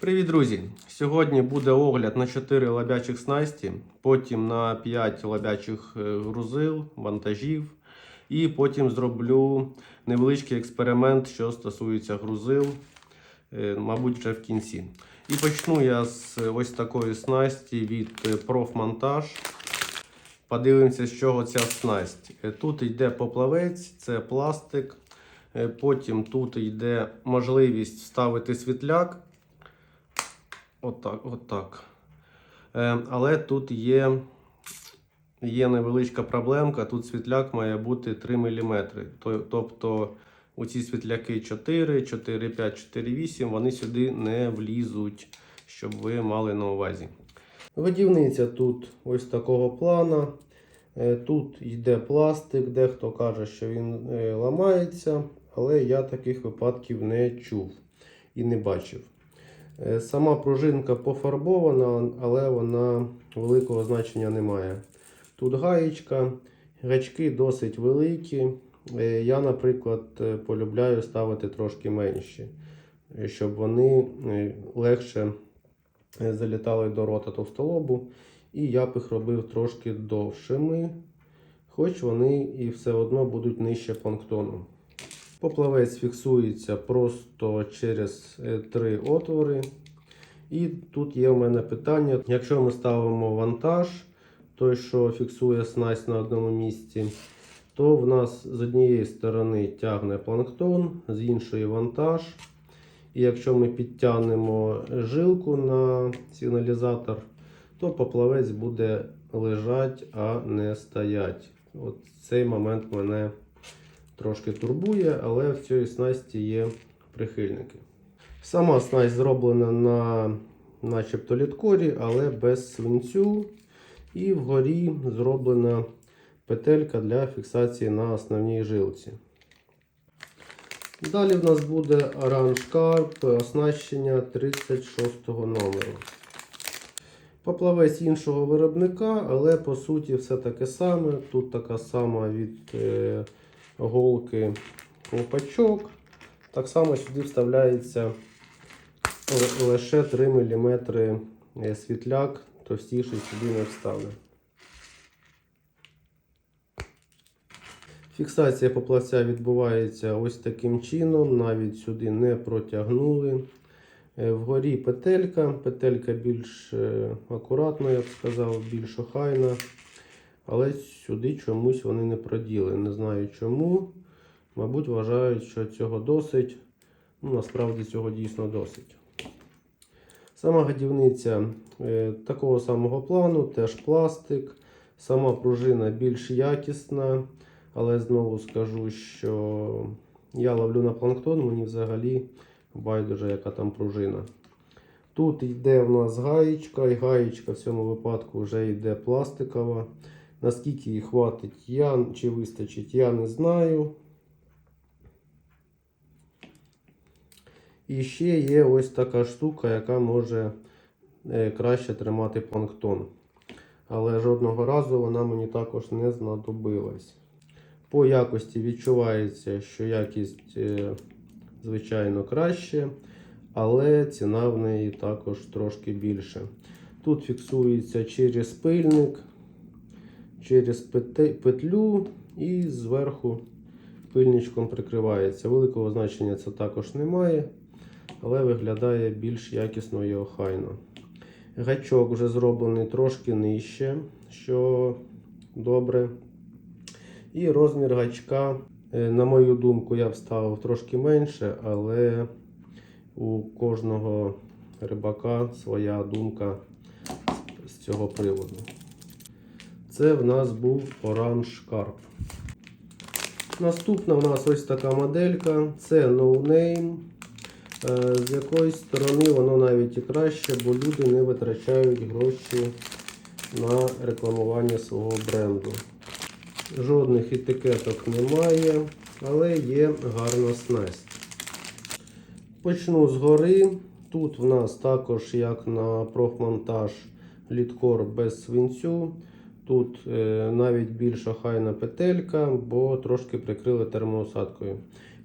Привіт, друзі! Сьогодні буде огляд на 4 лабячих снасті, потім на 5 лабячих е, грузил, вантажів. І потім зроблю невеличкий експеримент, що стосується грузил, е, мабуть, вже в кінці. І почну я з ось такої снасті від е, профмонтаж. Подивимося, з чого ця снасть. Е, Тут йде поплавець, це пластик. Е, Потім тут йде можливість вставити світляк. Отак, отак. Е, але тут є, є невеличка проблемка. Тут світляк має бути 3 мм. Тобто оці світляки 4, 4, 5, 4, 8, вони сюди не влізуть, щоб ви мали на увазі. Видівниця тут ось такого плана. Е, Тут йде пластик, дехто каже, що він е, ламається, але я таких випадків не чув і не бачив. Е, Сама пружинка пофарбована, але вона великого значення не має. Тут гаєчка, гачки досить великі. Е, Я, наприклад, е, полюбляю ставити трошки менші, щоб вони легше залітали до рота товстолобу. І я б їх робив трошки довшими, хоч вони і все одно будуть нижче планктону. Поплавець фіксується просто через е, три отвори. І тут є в мене питання: якщо ми ставимо вантаж, той, що фіксує снасть на одному місці, то в нас з однієї сторони тягне планктон, з іншої вантаж. І якщо ми підтягнемо жилку на сигналізатор, то поплавець буде лежать, а не стоять. От цей момент мене трошки турбує, але в цій снасті є прихильники. Сама снасть зроблена на начебто літкорі, але без свинцю. І вгорі зроблена петелька для фіксації на основній жилці. Далі в нас буде Carp оснащення 36 номеру. Поплавець іншого виробника, але по суті все таке саме. Тут така сама від е, голки ковпачок. Так само сюди вставляється лише 3 мм світляк, товстіший сюди не вставлю. Фіксація поплавця відбувається ось таким чином, навіть сюди не протягнули. Е, Вгорі петелька, петелька більш е, акуратна, я б сказав, більш охайна. Але сюди чомусь вони не проділи. Не знаю чому. Мабуть, вважають, що цього досить. Ну, насправді цього дійсно досить. Сама годівниця е, такого самого плану, теж пластик. Сама пружина більш якісна. Але знову скажу, що я ловлю на планктон, мені взагалі байдуже, яка там пружина. Тут йде в нас гаєчка, і гаєчка в цьому випадку вже йде пластикова. Наскільки її хватить я, чи вистачить, я не знаю. І ще є ось така штука, яка може е, краще тримати планктон. Але жодного разу вона мені також не знадобилась. По якості відчувається, що якість, е, звичайно, краще, але ціна в неї також трошки більше. Тут фіксується через пильник, через петлю і зверху пильничком прикривається. Великого значення це також немає, але виглядає більш якісно і охайно. Гачок вже зроблений трошки нижче, що добре. І розмір гачка, е, на мою думку, я б ставив трошки менше, але у кожного рибака своя думка з цього приводу. Це в нас був Orange Carp. Наступна в нас ось така моделька. Це No Name. Е, З якоїсь сторони воно навіть і краще, бо люди не витрачають гроші на рекламування свого бренду. Жодних етикеток немає, але є гарна снасть. Почну згори. Тут в нас також, як на профмонтаж, літкор без свинцю. Тут е, навіть більш охайна петелька, бо трошки прикрили термоусадкою.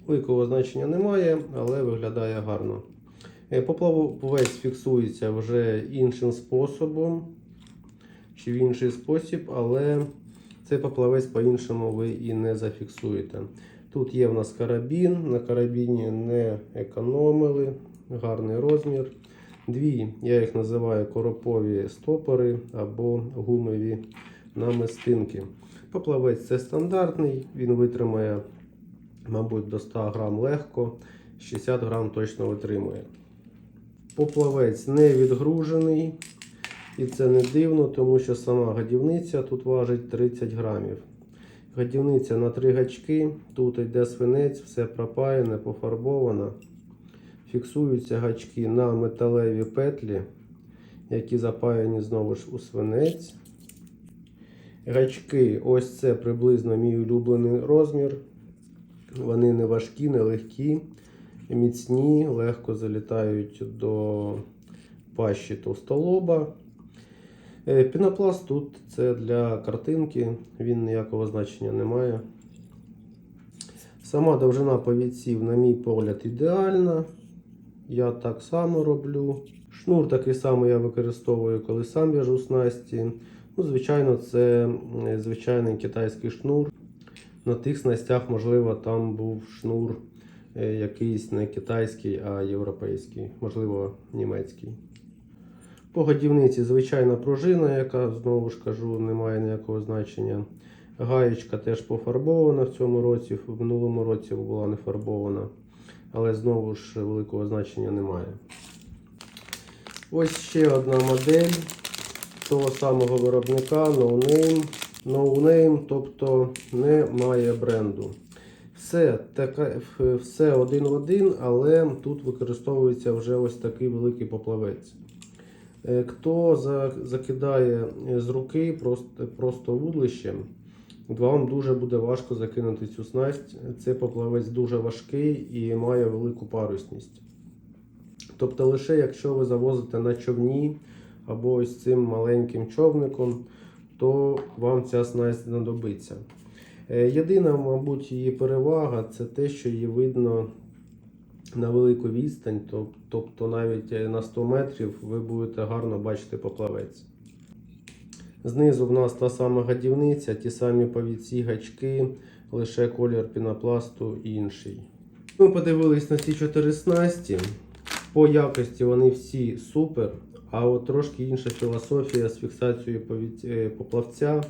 Великого значення немає, але виглядає гарно. Е, Поплавець фіксується вже іншим способом чи в інший спосіб, але цей поплавець по-іншому ви і не зафіксуєте. Тут є в нас карабін, на карабіні не економили, гарний розмір. Дві, я їх називаю коропові стопори або гумові намистинки. Поплавець це стандартний, він витримає, мабуть, до 100 грам легко, 60 грам точно витримує. Поплавець не відгружений, і це не дивно, тому що сама гадівниця тут важить 30 грамів. Гадівниця на три гачки, тут йде свинець, все пропаяне, пофарбовано. Фіксуються гачки на металеві петлі, які запаяні знову ж у свинець. Гачки, ось це приблизно мій улюблений розмір. Вони не важкі, не легкі, міцні, легко залітають до пащі товстолоба. Е, Пінопласт тут це для картинки, він ніякого значення не має. Сама довжина повідців, на мій погляд, ідеальна. Я так само роблю. Шнур такий самий я використовую, коли сам в'яжу снасті. Ну, звичайно, це звичайний китайський шнур. На тих снастях, можливо, там був шнур е, якийсь не китайський, а європейський, можливо, німецький. По годівниці звичайна пружина, яка, знову ж кажу, не має ніякого значення. Гаєчка теж пофарбована в цьому році, в минулому році була не фарбована, але знову ж великого значення немає. Ось ще одна модель того самого виробника No Name. No Name, тобто немає бренду. Все, таке, все один в один, але тут використовується вже ось такий великий поплавець. Е, Хто закидає з руки просто, просто вудлищем, вам дуже буде важко закинути цю снасть. Цей поплавець дуже важкий і має велику парусність. Тобто лише якщо ви завозите на човні або ось цим маленьким човником, то вам ця снасть знадобиться. Е, Єдина, мабуть, її перевага це те, що її видно на велику відстань, тобто навіть е, на 100 метрів ви будете гарно бачити поплавець. Знизу в нас та сама гадівниця, ті самі повідці гачки, лише колір пінопласту інший. Ми подивились на ці чотири снасті. По якості вони всі супер, а от трошки інша філософія з фіксацією е, поплавця.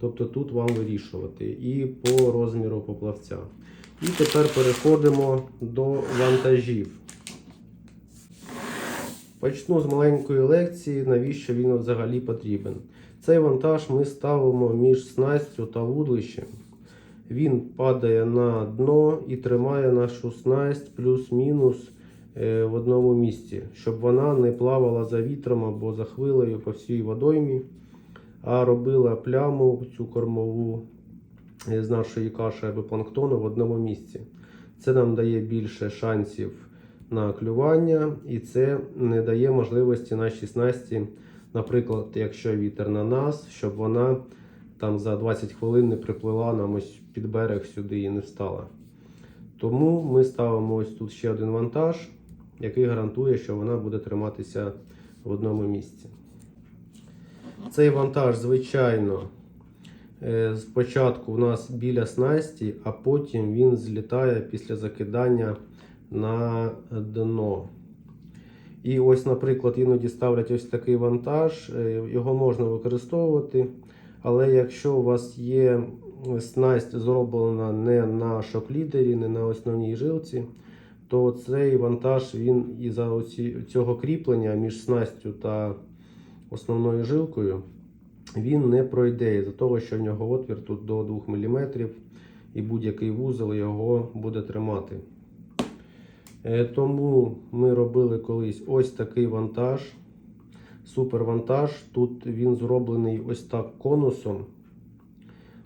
Тобто тут вам вирішувати і по розміру поплавця. І тепер переходимо до вантажів. Почну з маленької лекції, навіщо він взагалі потрібен. Цей вантаж ми ставимо між снастю та вудлищем. Він падає на дно і тримає нашу снасть плюс-мінус в одному місці, щоб вона не плавала за вітром або за хвилею по всій водоймі, а робила пляму цю кормову е, з нашої каші або планктону в одному місці. Це нам дає більше шансів на клювання, і це не дає можливості нашій снасті, наприклад, якщо вітер на нас, щоб вона там за 20 хвилин не приплила нам ось під берег сюди і не встала. Тому ми ставимо ось тут ще один вантаж, який гарантує, що вона буде триматися в одному місці. Цей вантаж, звичайно, е, спочатку у нас біля снасті, а потім він злітає після закидання на дно. І ось, наприклад, іноді ставлять ось такий вантаж, е, його можна використовувати. Але якщо у вас є снасть зроблена не на шок-лідері, не на основній жилці, то цей вантаж він із за оці- цього кріплення між снастю та основною жилкою він не пройде із-за того, що в нього отвір тут до 2 мм і будь-який вузол його буде тримати. Е, Тому ми робили колись ось такий вантаж. Супервантаж. Тут він зроблений ось так конусом.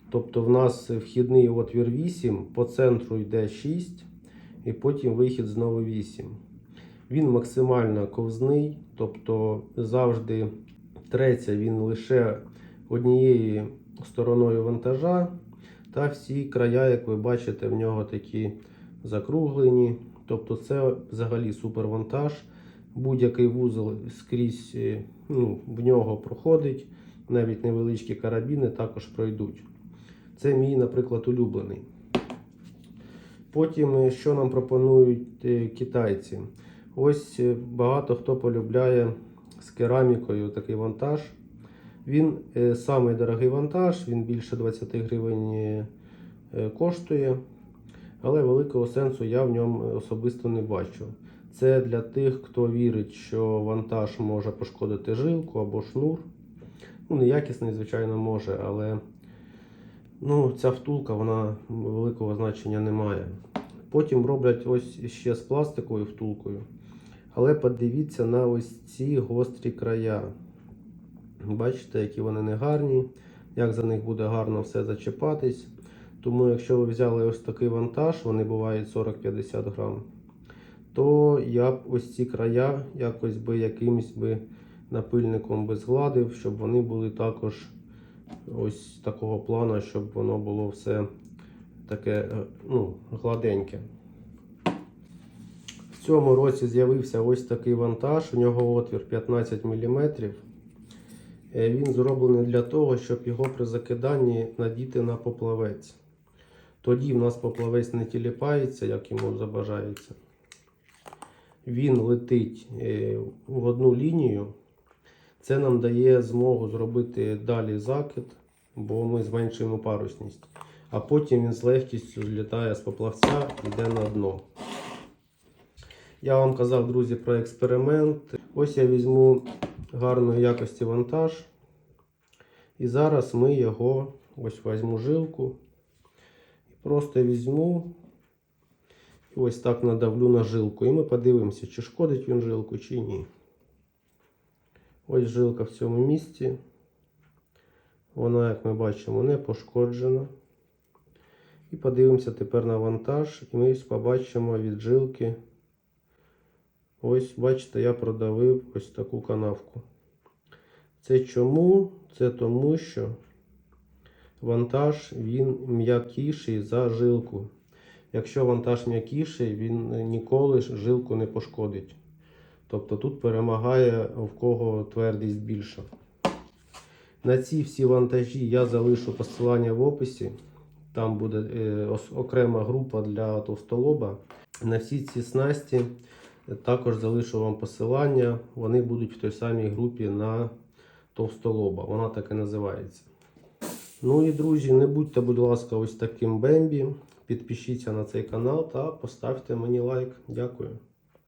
Тобто в нас вхідний отвір 8, по центру йде 6, і потім вихід знову 8. Він максимально ковзний, тобто завжди треться він лише однією стороною вантажа. Та всі края, як ви бачите, в нього такі закруглені. Тобто це взагалі супервантаж. Будь-який вузол скрізь е, ну, в нього проходить, навіть невеличкі карабіни також пройдуть. Це мій, наприклад, улюблений. Потім, е, що нам пропонують е, китайці? Ось е, багато хто полюбляє з керамікою такий вантаж. Він самий дорогий вантаж, він більше 20 гривень коштує, але великого сенсу я в ньому особисто не бачу. Це для тих, хто вірить, що вантаж може пошкодити жилку або шнур. Ну, неякісний, звичайно, може, але ну, ця втулка вона великого значення не має. Потім роблять ось ще з пластиковою втулкою. Але подивіться на ось ці гострі края. Бачите, які вони не гарні, як за них буде гарно все зачіпатись. Тому, якщо ви взяли ось такий вантаж, вони бувають 40-50 грам, то я б ось ці края якось би якимсь би напильником би згладив, щоб вони були також ось такого плану, щоб воно було все таке е, ну, гладеньке. В цьому році з'явився ось такий вантаж. У нього отвір 15 мм. Е, Він зроблений для того, щоб його при закиданні надіти на поплавець. Тоді в нас поплавець не тіліпається, як йому забажається. Він летить е, в одну лінію. Це нам дає змогу зробити далі закид, бо ми зменшуємо парусність. А потім він з легкістю злітає з поплавця і йде на дно. Я вам казав, друзі, про експеримент. Ось я візьму гарної якості вантаж. І зараз ми його ось візьму жилку. Просто візьму і ось так надавлю на жилку. І ми подивимося, чи шкодить він жилку, чи ні. Ось жилка в цьому місці. Вона, як ми бачимо, не пошкоджена. І подивимося тепер на вантаж. І ми ось побачимо від жилки. Ось, бачите, я продавив ось таку канавку. Це чому? Це тому, що вантаж він м'якіший за жилку. Якщо вантаж м'якіший, він ніколи жилку не пошкодить. Тобто тут перемагає в кого твердість більша. На ці всі вантажі я залишу посилання в описі. Там буде е, окрема група для товстолоба. На всі ці снасті також залишу вам посилання. Вони будуть в той самій групі на товстолоба. Вона так і називається. Ну і друзі, не будьте, будь ласка, ось таким бембі. Підпишіться на цей канал та поставте мені лайк. Дякую.